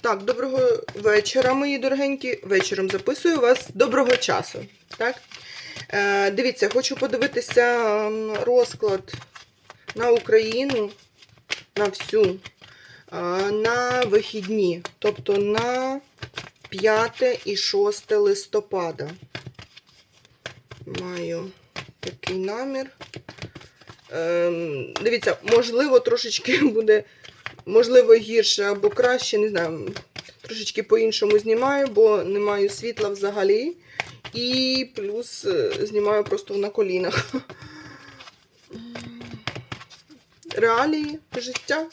Так, доброго вечора, мої дорогенькі. Вечором записую вас доброго часу. Так? Е, дивіться, хочу подивитися розклад на Україну, на всю, е, на вихідні, тобто на 5 і 6 листопада. Маю такий намір. Ем, дивіться, можливо, трошечки буде, можливо, гірше або краще, не знаю. Трошечки по-іншому знімаю, бо не маю світла взагалі. І плюс е, знімаю просто на колінах. Реалії життя.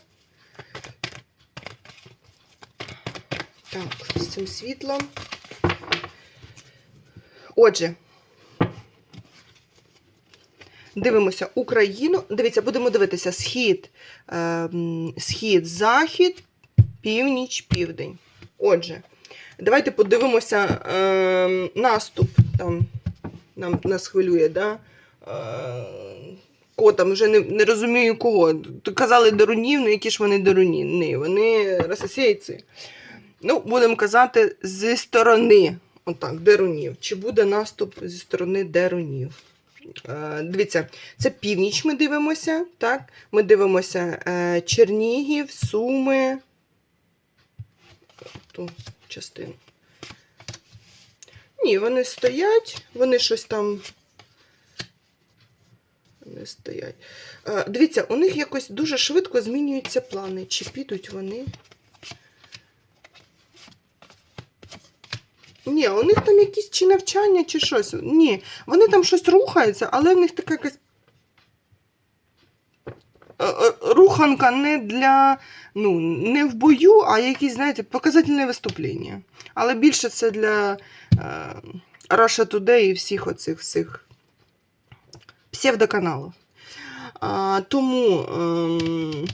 Так, з цим світлом. Отже, дивимося Україну. Дивіться, будемо дивитися схід, ем, схід, захід, північ, південь. Отже, давайте подивимося ем, наступ. Там нам, нас хвилює, да? Е, Кого там вже не, не розумію кого. Казали дарунів, ну які ж вони даруні? Ні, вони рососійці. Ну, будемо казати, зі сторони отак, дерунів. Чи буде наступ зі сторони дерунів? Е, дивіться, це північ ми дивимося. так? Ми дивимося е, Чернігів, Суми. Ту частину. Ні, вони стоять, вони щось там. Не стоять. Е, дивіться, у них якось дуже швидко змінюються плани. Чи підуть вони? Ні, у них там якісь чи навчання, чи щось. Ні, вони там щось рухаються, але в них така якась е, е, руханка не для, ну, не в бою, а якісь, знаєте, показательне виступлення. Але більше це для е, Russia Today і всіх оцих всіх псевдоканалів. А, тому ем,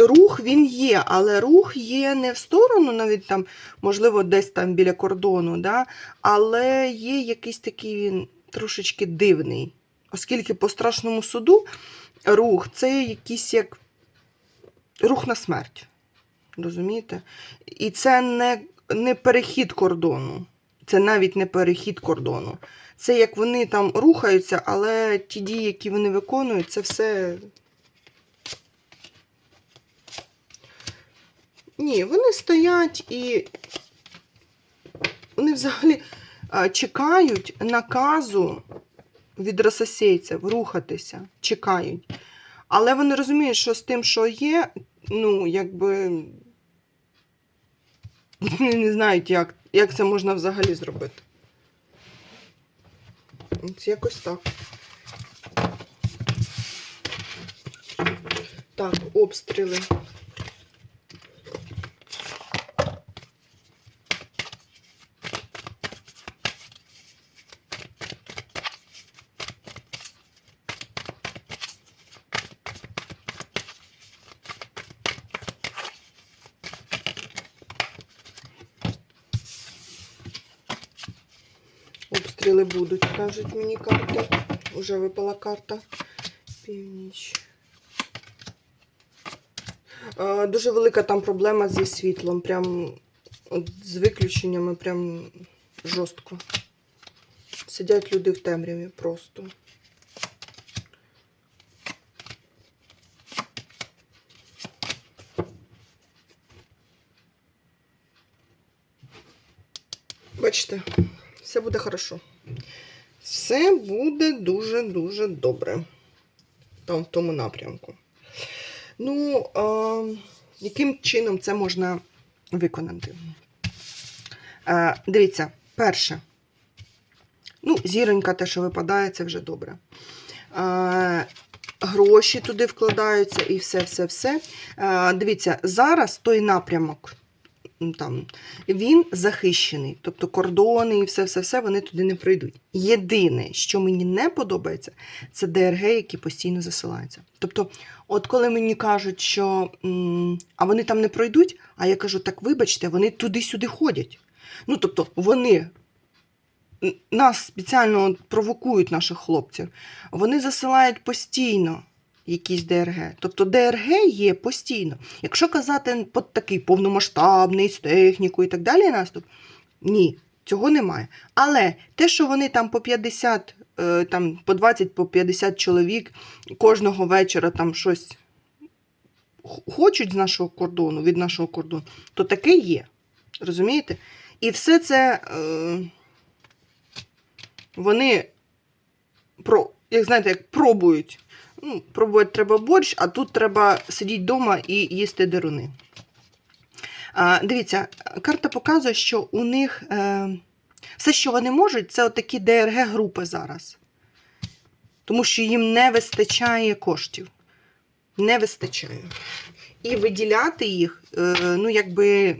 рух він є, але рух є не в сторону, навіть там, можливо, десь там біля кордону, да? але є якийсь такий він трошечки дивний. Оскільки по страшному суду рух це якийсь як рух на смерть. Розумієте? І це не, не перехід кордону. Це навіть не перехід кордону. Це як вони там рухаються, але ті дії, які вони виконують, це все. Ні, вони стоять і вони взагалі чекають наказу від рососейців рухатися. Чекають. Але вони розуміють, що з тим, що є, ну, якби вони не знають, як, як це можна взагалі зробити. Ось якось так. Так, обстріли. Обстріли будуть, кажуть мені карти. Уже випала карта. Північ. Дуже велика там проблема зі світлом. Прям з виключеннями прям жорстко. Сидять люди в темряві просто. Бачите, все буде хорошо. Все буде дуже-дуже добре. Там в тому напрямку. Ну, а, яким чином це можна виконати? А, дивіться, перше. Ну, зіронька, те, що випадає, це вже добре. А, гроші туди вкладаються і все-все-все. Дивіться, зараз той напрямок. Там, він захищений, тобто кордони і все-все-все вони туди не пройдуть. Єдине, що мені не подобається, це ДРГ, які постійно засилаються. Тобто, от коли мені кажуть, що а вони там не пройдуть, а я кажу, так вибачте, вони туди-сюди ходять. Ну, тобто, вони нас спеціально провокують наших хлопців. Вони засилають постійно. Якісь ДРГ. Тобто ДРГ є постійно. Якщо казати по такий повномасштабний з технікою і так далі наступ, ні, цього немає. Але те, що вони там по 50, е, там по 20, по 50 чоловік кожного вечора там щось хочуть з нашого кордону, від нашого кордону, то таке є. Розумієте? І все це е, вони про, як знаєте, як пробують. Ну, пробувати треба борщ, а тут треба сидіти вдома і їсти деруни. А, дивіться, карта показує, що у них е, все, що вони можуть, це отакі ДРГ-групи зараз. Тому що їм не вистачає коштів. Не вистачає. І виділяти їх, е, ну, якби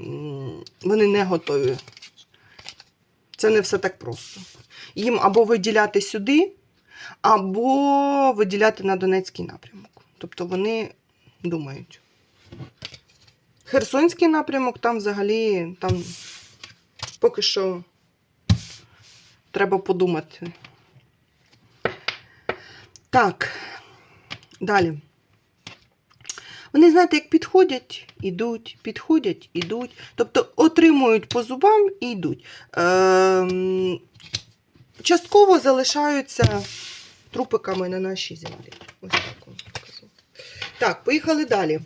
вони не готові. Це не все так просто. Їм або виділяти сюди, або виділяти на Донецький напрямок. Тобто вони думають. Херсонський напрямок там взагалі там поки що треба подумати. Так, далі. Вони, знаєте, як підходять, ідуть, підходять, ідуть. Тобто отримують по зубам і йдуть. Ем, частково залишаються трупиками на нашій землі. Ось так вам скажу. Так, поїхали далі.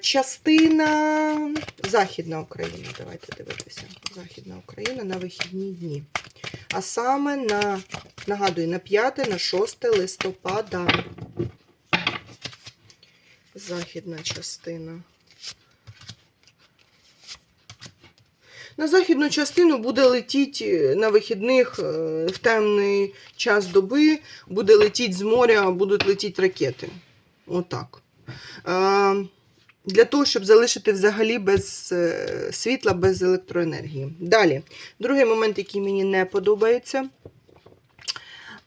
Частина Західна Україна. Давайте дивитися. Західна Україна на вихідні дні. А саме на, нагадую, на 5, на 6 листопада. Західна частина. На західну частину буде летіти на вихідних е, в темний час доби, буде летіти з моря, будуть летіти ракети. Отак. Е, Для того, щоб залишити взагалі без е, світла, без електроенергії. Далі, другий момент, який мені не подобається,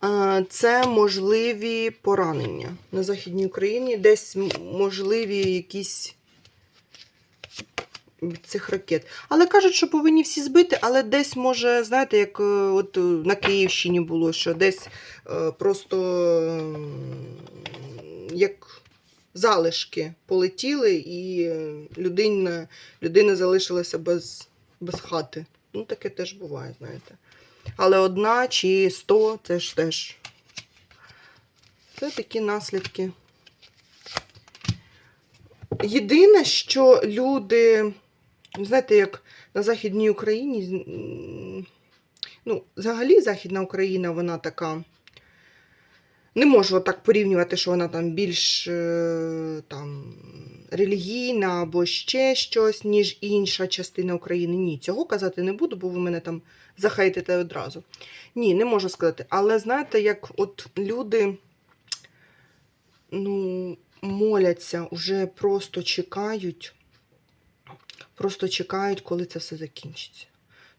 е, це можливі поранення на Західній Україні, десь можливі якісь цих ракет. Але кажуть, що повинні всі збити, але десь може, знаєте, як е, от е, на Київщині було, що десь е, просто як залишки полетіли, і людина, людина залишилася без, без хати. Ну, таке теж буває, знаєте. Але одна чи сто це ж теж. Це такі наслідки. Єдине, що люди, знаєте, як на Західній Україні, ну, взагалі Західна Україна, вона така. Не можу так порівнювати, що вона там більш е, там, релігійна або ще щось, ніж інша частина України. Ні, цього казати не буду, бо ви мене там захейтите одразу. Ні, не можу сказати. Але знаєте, як от люди ну, моляться, вже просто чекають, просто чекають, коли це все закінчиться.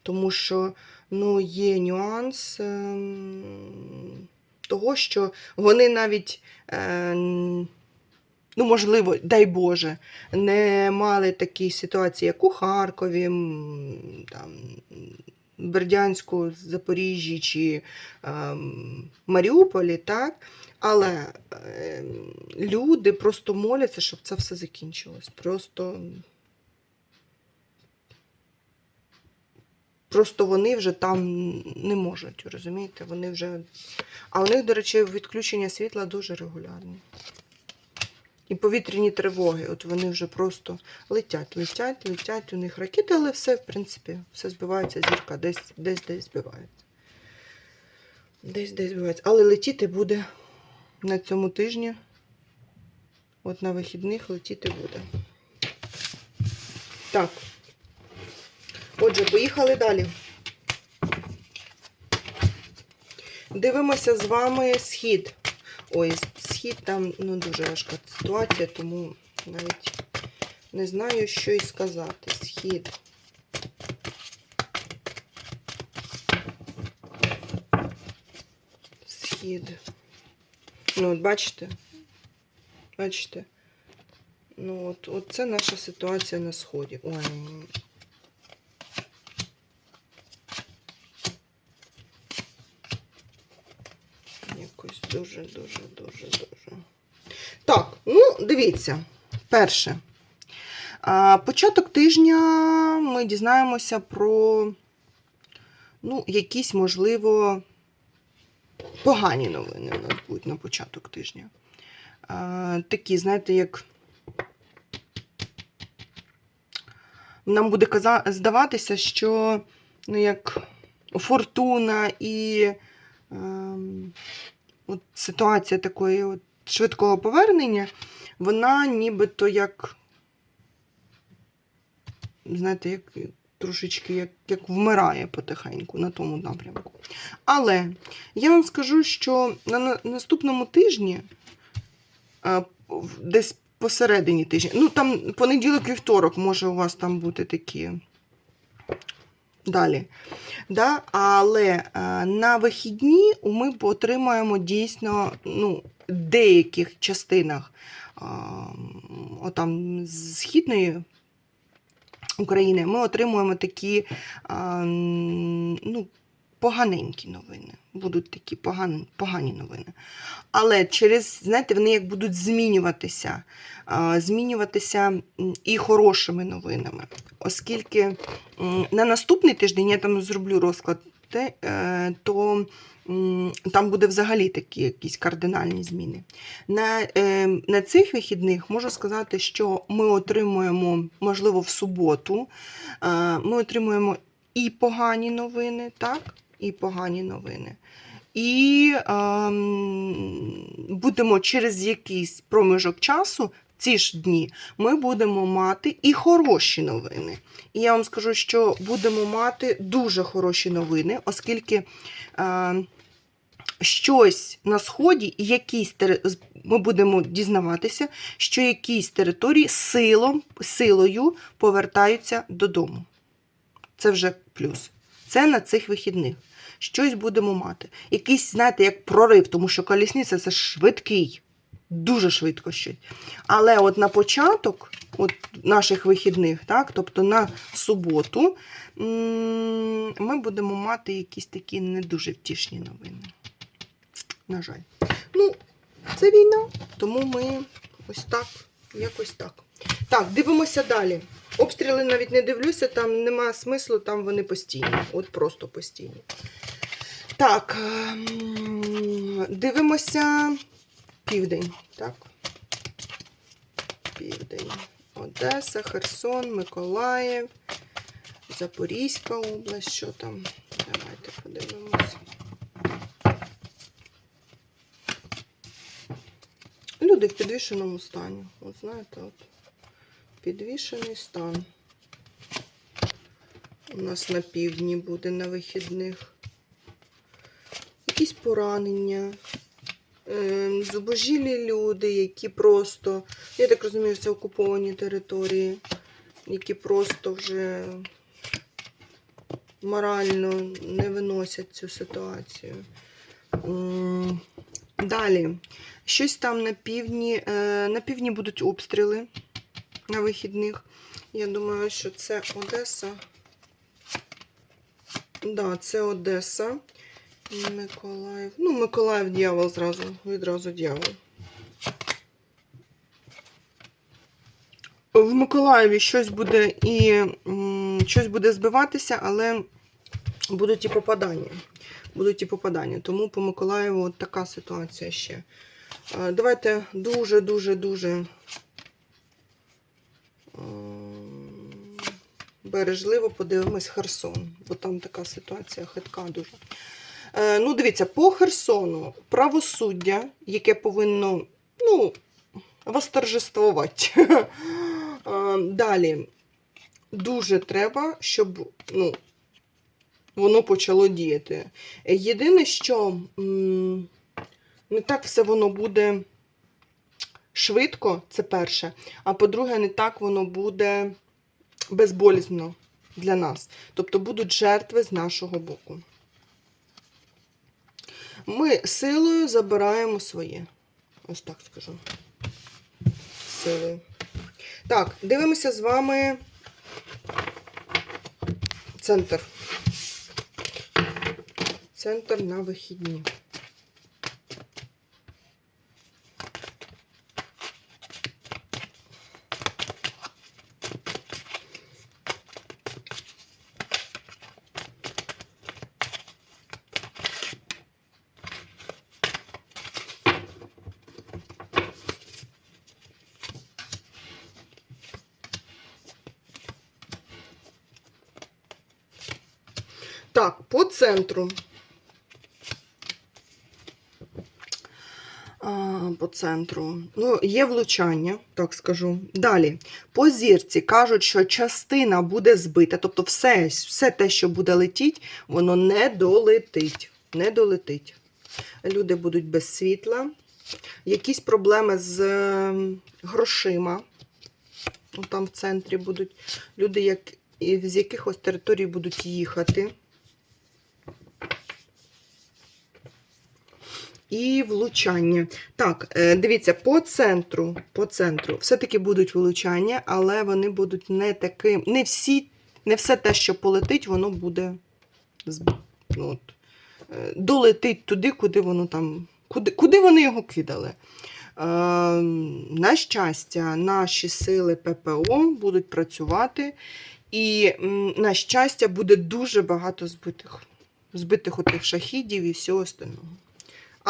Тому що ну, є нюанс ем, того, що вони навіть, е, ну, можливо, дай Боже, не мали такі ситуації, як у Харкові, там, Бердянську, Запоріжжі чи ем, Маріуполі, так? Але е, люди просто моляться, щоб це все закінчилось. Просто, просто вони вже там не можуть, розумієте? Вони вже. А у них, до речі, відключення світла дуже регулярні. І повітряні тривоги. От вони вже просто летять, летять, летять у них ракети, але все, в принципі, все збивається, зірка десь, десь, десь збивається. Десь, десь збивається. Але летіти буде на цьому тижні. От на вихідних летіти буде. Так. Отже, поїхали далі. Дивимося з вами схід. Ой, схід там ну, дуже важка ситуація, тому навіть не знаю, що й сказати. Схід. Схід. Ну, от бачите? Бачите? Ну, от, от це наша ситуація на сході. Ой. Якось дуже, дуже, дуже. Ну, дивіться, перше. Початок тижня ми дізнаємося про ну, якісь, можливо, погані новини у нас будуть на початок тижня. Такі, знаєте, як нам буде здаватися, що ну, як фортуна і ем, от ситуація такої от швидкого повернення, вона нібито як, знаєте, як трошечки як, як вмирає потихеньку на тому напрямку. Але я вам скажу, що на, на наступному тижні, е, десь посередині тижня, ну там понеділок вівторок може у вас там бути такі. Далі. Да? Але е, на вихідні ми отримаємо дійсно ну, деяких частинах отам, з східної України ми отримуємо такі ну, поганенькі новини. Будуть такі погані, погані новини. Але через, знаєте, вони як будуть змінюватися, змінюватися і хорошими новинами. Оскільки на наступний тиждень я там зроблю розклад, е, то там буде взагалі такі якісь кардинальні зміни. На, е, на цих вихідних можу сказати, що ми отримуємо, можливо, в суботу, ми отримуємо і погані новини, так? І погані новини. І ем, будемо через якийсь проміжок часу, ці ж дні, ми будемо мати і хороші новини. І я вам скажу, що будемо мати дуже хороші новини, оскільки е, щось на сході, і якісь ми будемо дізнаватися, що якісь території силом, силою повертаються додому. Це вже плюс. Це на цих вихідних. Щось будемо мати. Якийсь, знаєте, як прорив, тому що колісниця це швидкий, дуже швидко щось. Але от на початок от наших вихідних, так, тобто на суботу, ми будемо мати якісь такі не дуже втішні новини. На жаль. Ну, це війна, тому ми ось так, якось так. Так, дивимося далі. Обстріли навіть не дивлюся, там немає смислу, там вони постійні. От просто постійні. Так, ем, дивимося південь. Так. Південь. Одеса, Херсон, Миколаїв, Запорізька область. Що там? Давайте подивимося. Люди в підвішеному стані. От знаєте, от підвішений стан. У нас на півдні буде на вихідних. Якісь поранення. Ем, Зубожілі люди, які просто, я так розумію, це окуповані території, які просто вже морально не виносять цю ситуацію. Далі. Щось там на півдні. е, На півдні будуть обстріли на вихідних. Я думаю, що це Одеса. Да, це Одеса. Миколаїв. Ну, Миколаїв дьявол зразу, відразу дьявол. В Миколаєві щось буде і щось буде збиватися, але будуть і попадання. Будуть і попадання. Тому по Миколаєву от така ситуація ще. Давайте дуже-дуже-дуже бережливо подивимось Херсон, бо там така ситуація хитка дуже. Е, Ну, дивіться, по Херсону правосуддя, яке повинно ну, восторжествувати. Е, Далі. Дуже треба, щоб ну, воно почало діяти. Єдине, що не так все воно буде швидко, це перше. А по-друге, не так воно буде безболісно для нас. Тобто будуть жертви з нашого боку. Ми силою забираємо своє. Ось так скажу. Силою. Так, дивимося з вами центр. Центр на вихідні. Так, по центру. По центру. Ну, є влучання, так скажу. Далі. По зірці кажуть, що частина буде збита, тобто все, все те, що буде летіть, воно не долетить. Не долетить. Люди будуть без світла. Якісь проблеми з ем, грошима. Там в центрі будуть люди, як, з якихось територій будуть їхати. І влучання. Так, е, дивіться, по центру, по центру все-таки будуть влучання, але вони будуть не таким. Не всі, не все те, що полетить, воно буде ну, от, е, долетить туди, куди воно там. Куди, куди вони його кидали? Е, на щастя, наші сили ППО будуть працювати, і на щастя, буде дуже багато збитих. Збитих отих шахідів і всього остального.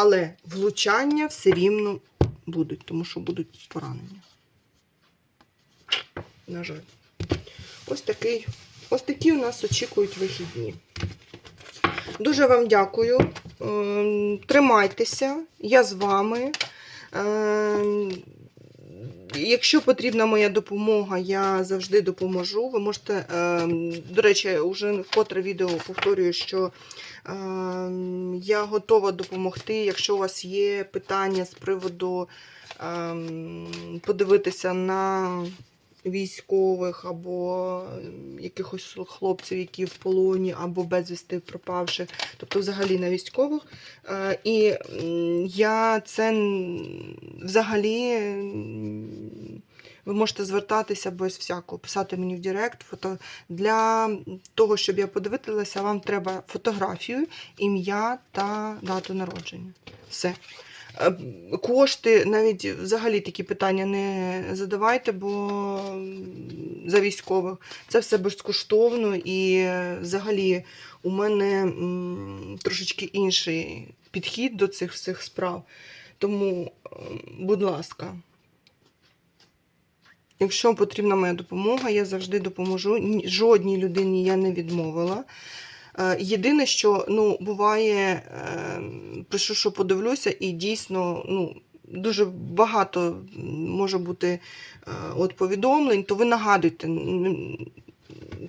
Але влучання все рівно будуть, тому що будуть поранення. На жаль. Ось такий, ось такі у нас очікують вихідні. Дуже вам дякую. Ем, Тримайтеся, я з вами. Якщо потрібна моя допомога, я завжди допоможу. Ви можете, ем, до речі, вже вкотре відео повторюю, що ем, я готова допомогти. Якщо у вас є питання з приводу ем, подивитися на військових або якихось хлопців, які в полоні, або безвісти пропавших, тобто взагалі на військових. Е, І я це взагалі ви можете звертатися без всякого, писати мені в Директ. Фото... Для того, щоб я подивилася, вам треба фотографію, ім'я та дату народження. Все. Е, Кошти, навіть взагалі такі питання не задавайте, бо за військових це все безкоштовно і е, взагалі у мене трошечки інший підхід до цих всіх справ. Тому, будь ласка, якщо потрібна моя допомога, я завжди допоможу. Жодній людині я не відмовила. Е, Єдине, що ну, буває, е, пишу, що подивлюся, і дійсно ну, дуже багато може бути е, от повідомлень, то ви нагадуйте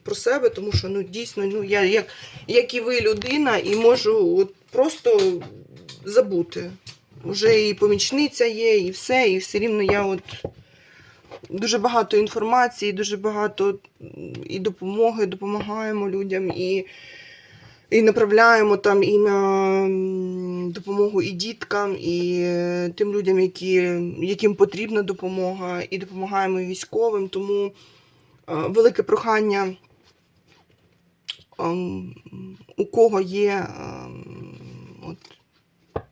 про себе, тому що ну, дійсно ну, я як, як і ви людина, і можу от просто забути. Уже і помічниця є, і все, і все рівно я от дуже багато інформації, дуже багато і допомоги, допомагаємо людям, і, і направляємо там і на допомогу і діткам, і е, тим людям, які, яким потрібна допомога, і допомагаємо військовим. Тому е, велике прохання. ем, У кого є ем, от,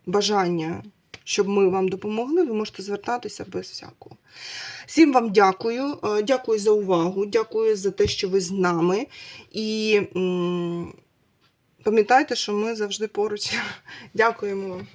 бажання, щоб ми вам допомогли, ви можете звертатися без всякого. Всім вам дякую. Е, Дякую за увагу, дякую за те, що ви з нами. І пам'ятайте, що ми завжди поруч. Дякуємо вам.